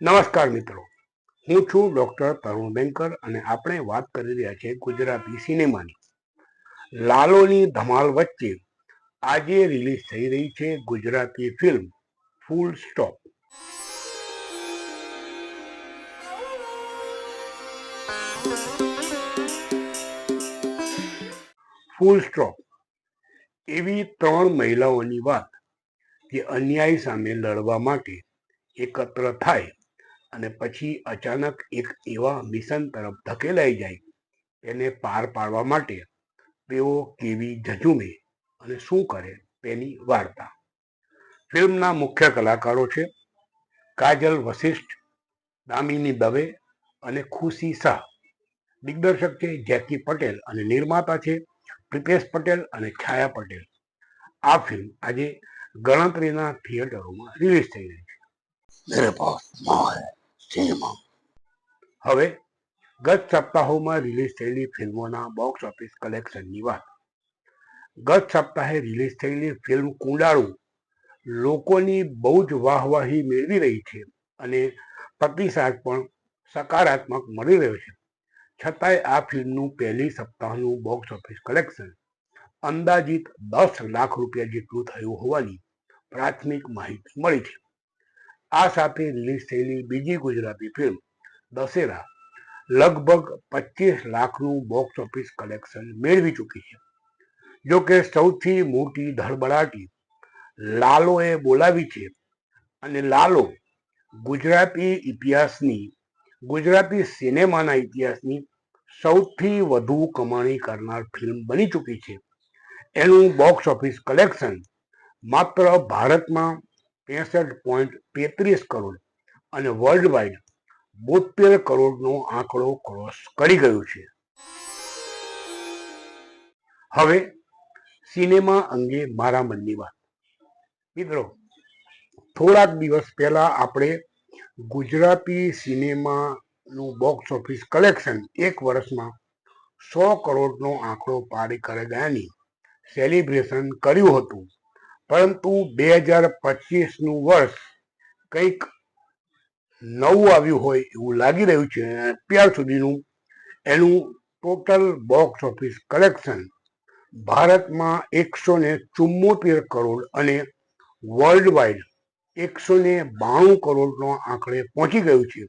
નમસ્કાર મિત્રો. હું છું ડૉક્ટર તરુણ બેંકર અને આપણે વાત કરી રહ્યા છીએ ગુજરાતી સિનેમાની. લાલોની ધમાલ વચ્ચે આજે રિલીઝ થઈ રહી છે Gujarati film full stop full stop એવી ત્રણ મહિલાઓની વાત જે અન્યાય સામે લડવા માટે એકત્ર થાય. અને પછી અચાનક એક એવા મિશન તરફ ધકેલાઈ જાય તેને પાર પાડવા માટે તેઓ કેવી ઝઝુમે અને શું કરે તેની વાર્તા. ફિલ્મના મુખ્ય કલાકારો છે કાજલ વશિષ્ઠ, દામિની દવે અને ખુશી શાહ. દિગ્દર્શક છે જેકી પટેલ અને નિર્માતા છે પ્રિતેશ પટેલ અને છાયા પટેલ. આ ફિલ્મ આજે ગણતરીના થિયેટરોમાં રિલીઝ થઈ રહી છે. સિનેમા. હવે, ગત સપ્તાહોમાં રિલીઝ થયેલી ફિલ્મોના બોક્સ ઓફિસ કલેક્શનની વાત. ગત સપ્તાહે રિલીઝ થયેલી ફિલ્મ કુંડાળું લોકોની બહુ જ વાહવાહી મેળવી રહી છે અને પ્રતિસાદ પણ સકારાત્મક મળી રહ્યો છે. છતાંય આ ફિલ્મનું પહેલી સપ્તાહનું બોક્સ ઓફિસ કલેક્શન અંદાજિત દસ લાખ રૂપિયા જેટલું થયું હોવાની પ્રાથમિક માહિતી મળી છે. આ સાથે રિલીઝ થયેલી બીજી ગુજરાતી ફિલ્મ દશેરા, લગભગ પચીસ લાખનું બોક્સ ઓફિસ કલેક્શન મેળવી ચૂકી છે. જો કે સૌથી મોટી ધડબડાટી લાલોએ બોલાવી છે અને લાલો ગુજરાતી ઇતિહાસની, ગુજરાતી સિનેમાના ઇતિહાસની સૌથી વધુ કમાણી કરનાર ફિલ્મ બની ચૂકી છે. એનું બોક્સ ઓફિસ કલેક્શન માત્ર ભારતમાં ત્રેસઠ પોઈન્ટ તેત્રીસ કરોડ અને વર્લ્ડ વાઇડ બોતેર કરોડનો આંકડો ક્રોસ કરી ગયો છે. હવે સિનેમા અંગે મારા મનની વાત. મિત્રો, થોડાક દિવસ પહેલા આપણે ગુજરાતી સિનેમાનું બોક્સ ઓફિસ કલેક્શન એક વર્ષમાં સો કરોડનો આંકડો પાર કરે ગયાની સેલિબ્રેશન કર્યું હતું. પરંતુ બે હજાર પચીસનું વર્ષ કંઈક નવું આવ્યું હોય એવું લાગી રહ્યું છે અત્યાર સુધીનું એનું ટોટલ બોક્સ ઓફિસ કલેક્શન ભારતમાં એકસો ને ચુમ્મોતેર કરોડ અને વર્લ્ડ વાઇડ એકસો ને બાણું કરોડનો આંકડે પહોંચી ગયું છે,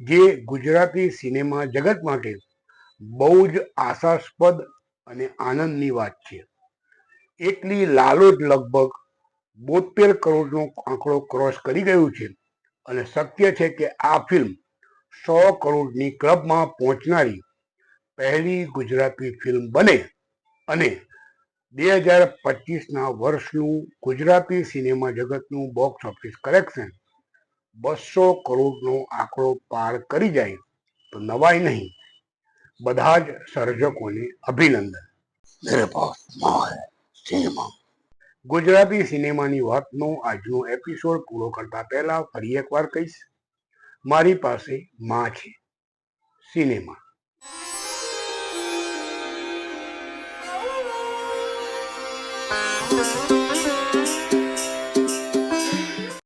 જે ગુજરાતી સિનેમા જગત માટે બહુ જ આશાસ્પદ અને આનંદની વાત છે. એટલી લાલોદ લગભગ બોતેર કરોડનો આંકડો ક્રોસ કરી ગયું છે. અને શક્ય છે કે આ ફિલ્મ સો કરોડની ક્લબમાં પહોંચનારી પહેલી ગુજરાતી ફિલ્મ બને અને બે હજાર પચીસના વર્ષનું ગુજરાતી સિનેમા જગતનું બોક્સ ઓફિસ કલેક્શન બસો કરોડનો આંકડો પાર કરી જાય તો નવાય નહીં. બધા જ સર્જકોને અભિનંદન. મેરે પાસ સિનેમા. ગુજરાતી સિનેમાની વાતનો આજનો એપિસોડ પૂરો કરતા પહેલા ફરી એકવાર કહીશ. મારી પાસે માં છે. સિનેમા.